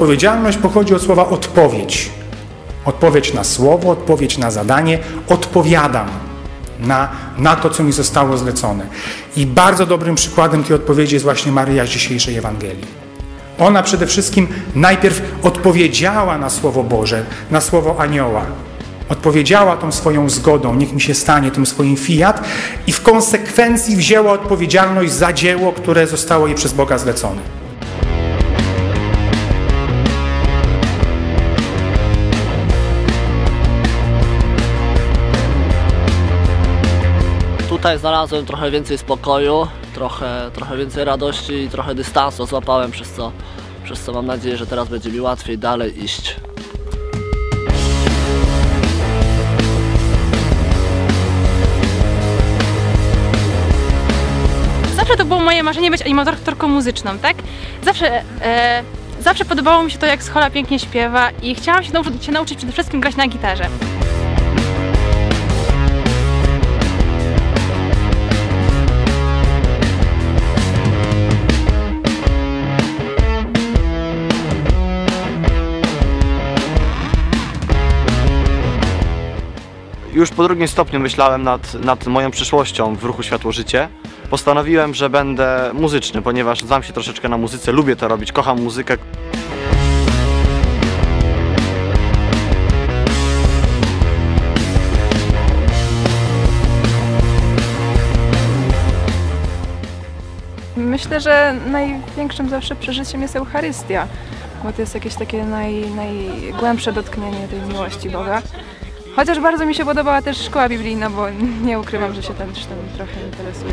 odpowiedzialność pochodzi od słowa odpowiedź. Odpowiedź na słowo, odpowiedź na zadanie, odpowiadam na, na to, co mi zostało zlecone. I bardzo dobrym przykładem tej odpowiedzi jest właśnie Maryja z dzisiejszej Ewangelii. Ona przede wszystkim najpierw odpowiedziała na Słowo Boże, na Słowo Anioła. Odpowiedziała tą swoją zgodą, niech mi się stanie, tym swoim fiat i w konsekwencji wzięła odpowiedzialność za dzieło, które zostało jej przez Boga zlecone. Tutaj znalazłem trochę więcej spokoju, trochę, trochę więcej radości i trochę dystansu złapałem, przez co, przez co mam nadzieję, że teraz będzie mi łatwiej dalej iść. Zawsze to było moje marzenie być animatorką muzyczną, tak? Zawsze, e, zawsze podobało mi się to, jak Schola pięknie śpiewa i chciałam się nauczyć, się nauczyć przede wszystkim grać na gitarze. Już po drugim stopniu myślałem nad, nad moją przyszłością w ruchu Światło Życie. Postanowiłem, że będę muzyczny, ponieważ znam się troszeczkę na muzyce, lubię to robić, kocham muzykę. Myślę, że największym zawsze przeżyciem jest Eucharystia, bo to jest jakieś takie naj, najgłębsze dotknięcie tej miłości Boga. Chociaż bardzo mi się podobała też szkoła biblijna, bo nie ukrywam, że się tam też trochę interesuję.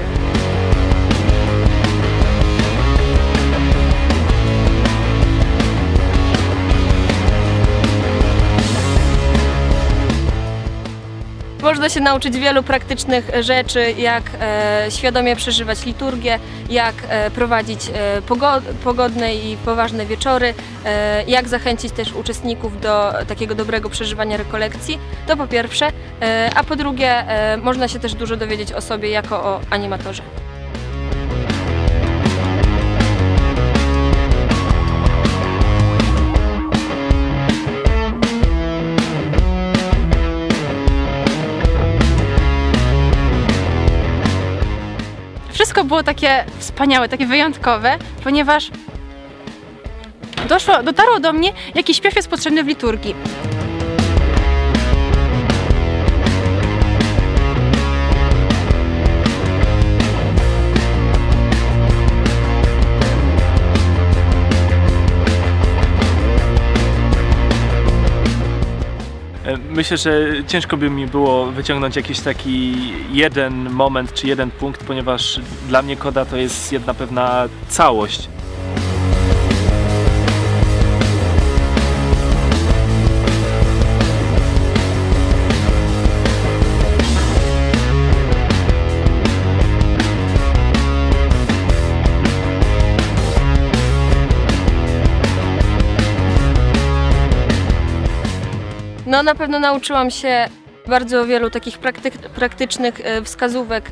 Można się nauczyć wielu praktycznych rzeczy, jak e, świadomie przeżywać liturgię, jak e, prowadzić e, pogo pogodne i poważne wieczory, jak zachęcić też uczestników do takiego dobrego przeżywania rekolekcji. To po pierwsze, a po drugie można się też dużo dowiedzieć o sobie jako o animatorze. Wszystko było takie wspaniałe, takie wyjątkowe, ponieważ doszło, dotarło do mnie, jaki śpiew jest potrzebny w liturgii. Myślę, że ciężko by mi było wyciągnąć jakiś taki jeden moment czy jeden punkt, ponieważ dla mnie koda to jest jedna pewna całość. No na pewno nauczyłam się bardzo wielu takich praktycznych e, wskazówek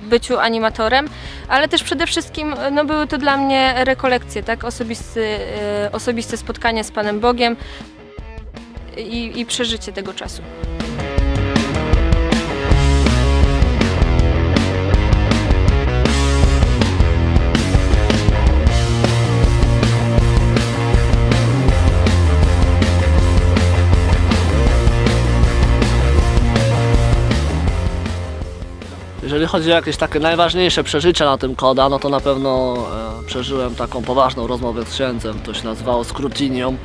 byciu animatorem, ale też przede wszystkim e, no, były to dla mnie rekolekcje, tak? Osobisty, e, osobiste spotkanie z Panem Bogiem i, i przeżycie tego czasu. Jeżeli chodzi o jakieś takie najważniejsze przeżycia na tym koda, no to na pewno e, przeżyłem taką poważną rozmowę z księdzem, to się nazywało scrutinium.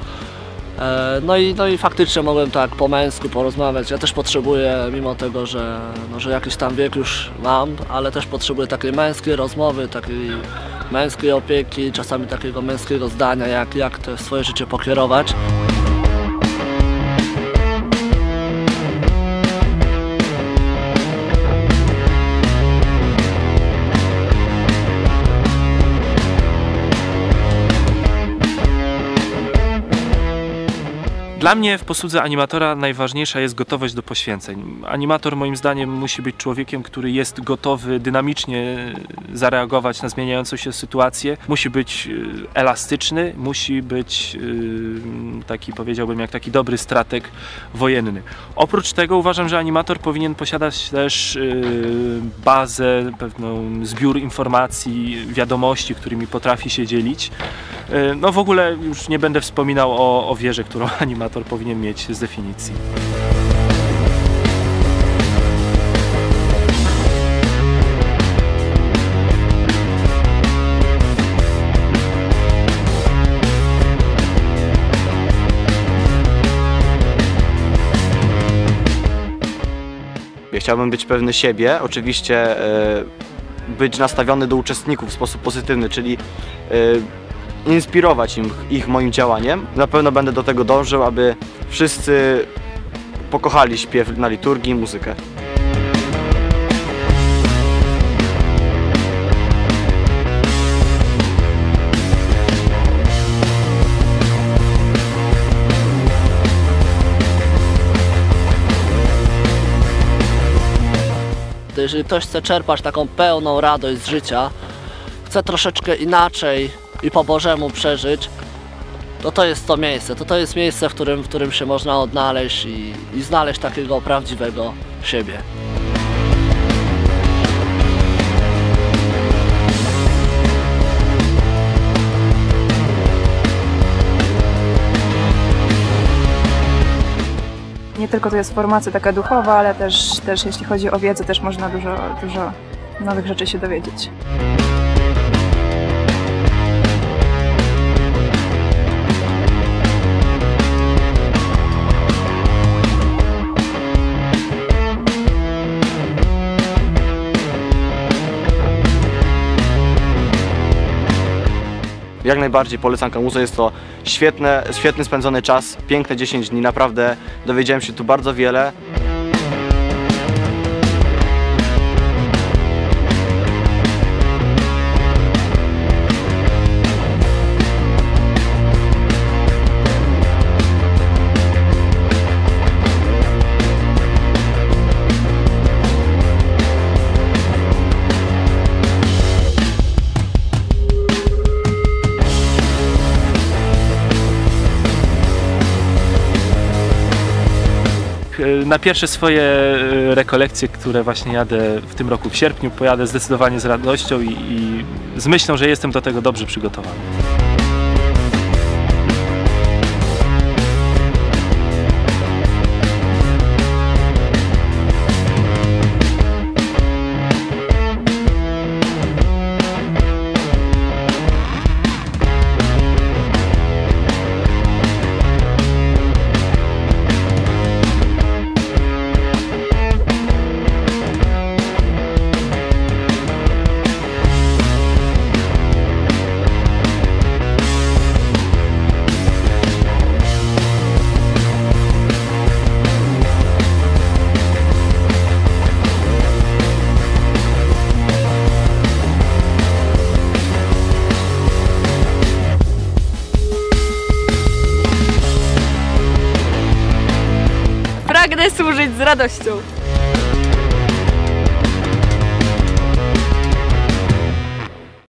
E, no, i, no i faktycznie mogłem tak po męsku porozmawiać. Ja też potrzebuję, mimo tego, że, no, że jakiś tam wiek już mam, ale też potrzebuję takiej męskiej rozmowy, takiej męskiej opieki, czasami takiego męskiego zdania, jak, jak to swoje życie pokierować. Dla mnie w posłudze animatora najważniejsza jest gotowość do poświęceń. Animator moim zdaniem musi być człowiekiem, który jest gotowy dynamicznie zareagować na zmieniającą się sytuację. Musi być e, elastyczny, musi być e, taki powiedziałbym jak taki dobry strateg wojenny. Oprócz tego uważam, że animator powinien posiadać też e, bazę, pewną zbiór informacji, wiadomości, którymi potrafi się dzielić. E, No w ogóle już nie będę wspominał o, o wierze, którą animator powinien mieć z definicji. Chciałbym być pewny siebie, oczywiście e, być nastawiony do uczestników w sposób pozytywny, czyli e, inspirować ich moim działaniem. Na pewno będę do tego dążył, aby wszyscy pokochali śpiew na liturgii i muzykę. Jeżeli ktoś chce czerpać taką pełną radość z życia, chce troszeczkę inaczej i po Bożemu przeżyć, to to jest to miejsce. To to jest miejsce, w którym, w którym się można odnaleźć i, i znaleźć takiego prawdziwego siebie. Nie tylko to jest formacja taka duchowa, ale też, też jeśli chodzi o wiedzę, też można dużo, dużo nowych rzeczy się dowiedzieć. Jak najbardziej polecam Kamuzo, jest to świetne, świetny spędzony czas, piękne 10 dni, naprawdę dowiedziałem się tu bardzo wiele. Na pierwsze swoje e, rekolekcje, które właśnie jadę w tym roku w sierpniu, pojadę zdecydowanie z radością i, i z myślą, że jestem do tego dobrze przygotowany. Z radością.